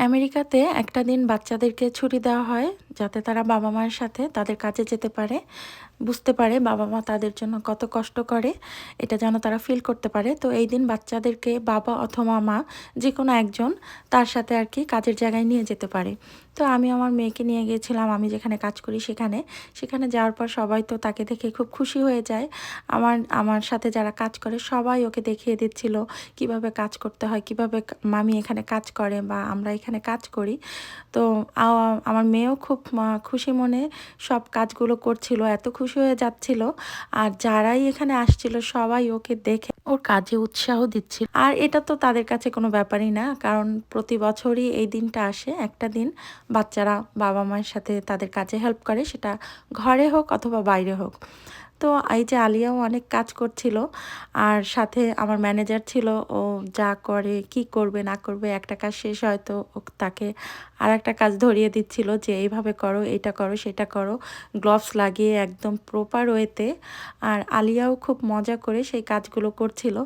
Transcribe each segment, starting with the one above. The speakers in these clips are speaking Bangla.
আমেরিকাতে একটা দিন বাচ্চাদেরকে ছুটি দেওয়া হয়। যাতে তারা বাবা মায়ের সাথে তাদের কাজে যেতে পারে, বুঝতে পারে বাবা মা তাদের জন্য কত কষ্ট করে, এটা যেন তারা ফিল করতে পারে। তো এই দিন বাচ্চাদেরকে বাবা অথবা মা যে কোনো একজন তার সাথে আর কি কাজের জায়গায় নিয়ে যেতে পারে। তো আমি আমার মেয়েকে নিয়ে গিয়েছিলাম, আমি যেখানে কাজ করি সেখানে। সেখানে যাওয়ার পর সবাই তো তাকে দেখে খুব খুশি হয়ে যায়। আমার আমার সাথে যারা কাজ করে সবাই ওকে দেখিয়ে দিচ্ছিল কীভাবে কাজ করতে হয়, কীভাবে মামি এখানে কাজ করে বা আমরা এখানে কাজ করি। তো আমার মেয়েও খুব খুশি মনে সব কাজগুলো করছিল, এত খুশি হয়ে যাচ্ছিল। আর যারাই এখানে আসছিল, সবাই ওকে দেখে ওর কাজে উৎসাহ দিচ্ছিল। আর এটা তো তাদের কাছে কোনো ব্যাপারই না, কারণ প্রতি বছরই এই দিনটা আসে। একটা দিন বাচ্চারা বাবা মায়ের সাথে তাদের কাজে হেল্প করে, সেটা ঘরে হোক অথবা বাইরে হোক। তো এই যে আলিয়াও অনেক কাজ করছিল, আর সাথে আমার ম্যানেজার ছিল, ও যা করে, কি করবে, না করবে, একটা কাজ শেষ হয়তো তাকে আর একটা কাজ ধরিয়ে দিচ্ছিল যে, এইভাবে করো, এটা করো, সেটা করো। গ্লোভস লাগিয়ে একদম প্রপার ওয়েতে। আর আলিয়াও খুব মজা করে সেই কাজগুলো করছিল।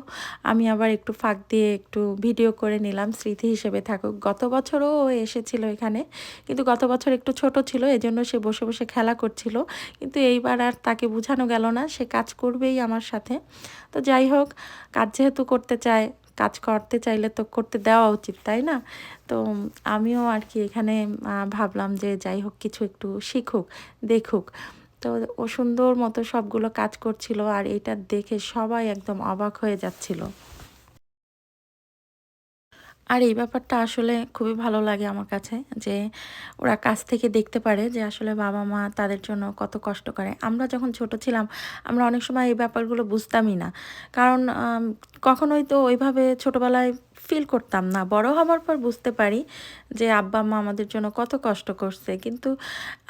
আমি আবার একটু ফাঁক দিয়ে একটু ভিডিও করে নিলাম, স্মৃতি হিসেবে থাকুক। গত বছরও ও এসেছিল এখানে, কিন্তু গত বছর একটু ছোট ছিল, এজন্য সে বসে বসে খেলা করছিল। কিন্তু এইবার আর তাকে বোঝানো গেল না, সে কাজ করবেই আমার সাথে। তো যাই হোক, কাজ যেহেতু করতে চায় কাজ করতে চাইলে তো করতে দেওয়া উচিত, তাই না? তো আমিও আর কি এখানে ভাবলাম যে যাই হোক, কিছু একটু শিখুক, দেখুক। তো ও সুন্দর মতো সবগুলো কাজ করছিল আর এটা দেখে সবাই একদম অবাক হয়ে যাচ্ছিল। আর এই ব্যাপারটা আসলে খুবই ভালো লাগে আমার কাছে যে ওরা কাছ থেকে দেখতে পারে যে আসলে বাবা মা তাদের জন্য কত কষ্ট করে। আমরা যখন ছোট ছিলাম, আমরা অনেক সময় এই ব্যাপারগুলো বুঝতামই না। কারণ কখনোই তো ওইভাবে ছোটোবেলায় ফিল করতাম না। বড় হবার পর বুঝতে পারি যে আব্বা মা আমাদের জন্য কত কষ্ট করছে। কিন্তু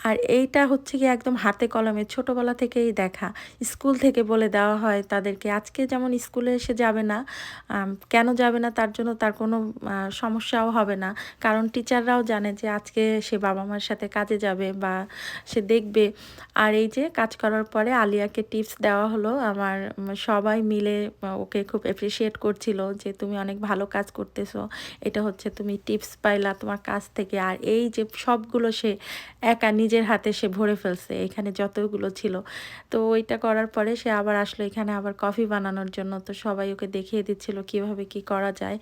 আর এইটা হচ্ছে কি একদম হাতে কলমে ছোটোবেলা থেকেই দেখা। স্কুল থেকে বলে দেওয়া হয় তাদেরকে, আজকে যেমন স্কুলে এসে যাবে না কেন যাবে না? তার জন্য তার কোনো সমস্যাও হবে না। কারণ টিচাররাও জানে যে আজকে সে বাবা মার সাথে কাজে যাবে বা সে দেখবে। আর এই যে কাজ করার পরে আলিয়াকে টিপস দেওয়া হলো। আমার সবাই মিলে ওকে খুব অ্যাপ্রিসিয়েট করছিল যে, তুমি অনেক ভালো কাজ করতেছো, এটা হচ্ছে তুমি টিপস পাইলা তোমার কাজ থেকে। আর এই যে সবগুলো সে একা নিজের হাতে সে ভরে ফেলছে, এখানে যতগুলো ছিল। তো ওইটা করার পরে সে আবার আসলো এখানে আবার কফি বানানোর জন্য। তো সবাই ওকে দেখিয়ে দিচ্ছিল কীভাবে কি করা যায়।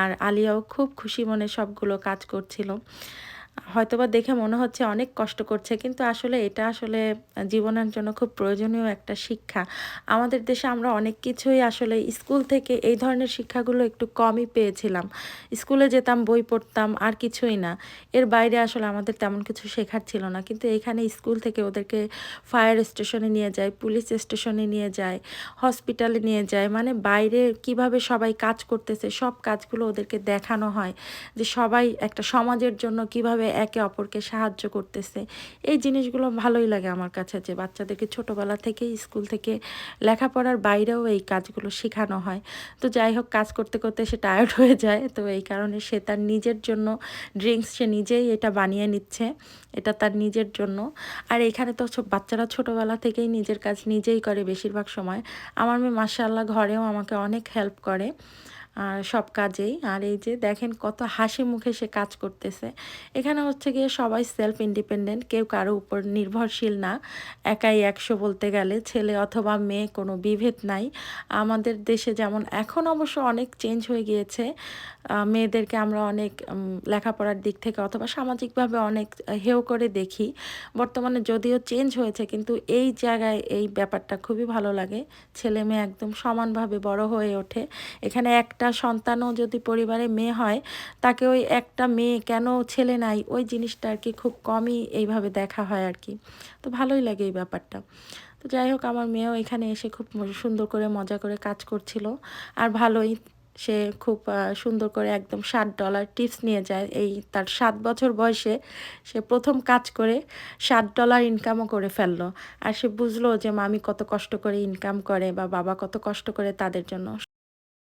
আর আলিয়াও খুব খুশি মনে সবগুলো কাজ করছিল। হয়তোবা দেখে মনে হচ্ছে অনেক কষ্ট করছে, কিন্তু আসলে এটা আসলে জীবনের জন্য খুব প্রয়োজনীয় একটা শিক্ষা। আমাদের দেশে আমরা অনেক কিছুই আসলে স্কুল থেকে এই ধরনের শিক্ষাগুলো একটু কমই পেয়েছিলাম। স্কুলে যেতাম, বই পড়তাম, আর কিছুই না। এর বাইরে আসলে আমাদের তেমন কিছু শেখার ছিল না, কিন্তু এখানে স্কুল থেকে ওদেরকে ফায়ার স্টেশনে নিয়ে যায়, পুলিশ স্টেশনে নিয়ে যায়, হসপিটালে নিয়ে যায় মানে বাইরে কীভাবে সবাই কাজ করতেছে, সব কাজগুলো ওদেরকে দেখানো হয়। যে সবাই একটা সমাজের জন্য কীভাবে কীভাবে একে অপরকে সাহায্য করতেছে। এই জিনিসগুলো ভালোই লাগে আমার কাছে যে বাচ্চাদেরকে ছোটোবেলা থেকে স্কুল থেকে লেখাপড়ার বাইরেও এই কাজগুলো শেখানো হয়। তো যাই হোক, কাজ করতে করতে সে টায়ার্ড হয়ে যায়। তো এই কারণে সে তার নিজের জন্য ড্রিঙ্কস সে নিজেই এটা বানিয়ে নিচ্ছে। এটা তার নিজের জন্য। আর এখানে তো বাচ্চারা ছোটোবেলা থেকেই নিজের কাজ নিজেই করে বেশিরভাগ সময়। আমার মেয়ে মাসাল্লাহ ঘরেও আমাকে অনেক হেল্প করে। সব কাজেই। আর এই যে দেখেন কত হাসি মুখে সে কাজ করতেছে। এখানে হচ্ছে গিয়ে সবাই সেলফ ইন্ডিপেন্ডেন্ট কেউ কারও উপর নির্ভরশীল না। একাই একশো বলতে গেলে ছেলে অথবা মেয়ে, কোনো বিভেদ নাই। আমাদের দেশে যেমন এখন অবশ্য অনেক চেঞ্জ হয়ে গিয়েছে। মেয়েদেরকে আমরা অনেক লেখাপড়ার দিক থেকে অথবা সামাজিকভাবে অনেক হেও করে দেখি। বর্তমানে যদিও চেঞ্জ হয়েছে, কিন্তু এই জায়গায় এই ব্যাপারটা খুবই ভালো লাগে। ছেলে মেয়ে একদম সমানভাবে বড় হয়ে ওঠে। এখানে একটা সন্তানও যদি পরিবারে মেয়ে হয়, তাকে ওই একটা মেয়ে কেন ছেলে নাই? ওই জিনিসটা আর কি খুব কমই এইভাবে দেখা হয় আর কি। তো ভালোই লাগে এই ব্যাপারটা। তো যাই হোক, আমার মেয়েও এখানে এসে খুব সুন্দর করে মজা করে কাজ করছিল। আর ভালোই সে খুব সুন্দর করে একদম ষাট ডলার টিপস নিয়ে যায়। এই তার সাত বছর বয়সে সে প্রথম কাজ করে ষাট ডলার ইনকামও করে ফেলল। আর সে বুঝলো যে মামি কত কষ্ট করে ইনকাম করে বা বাবা কত কষ্ট করে তাদের জন্য।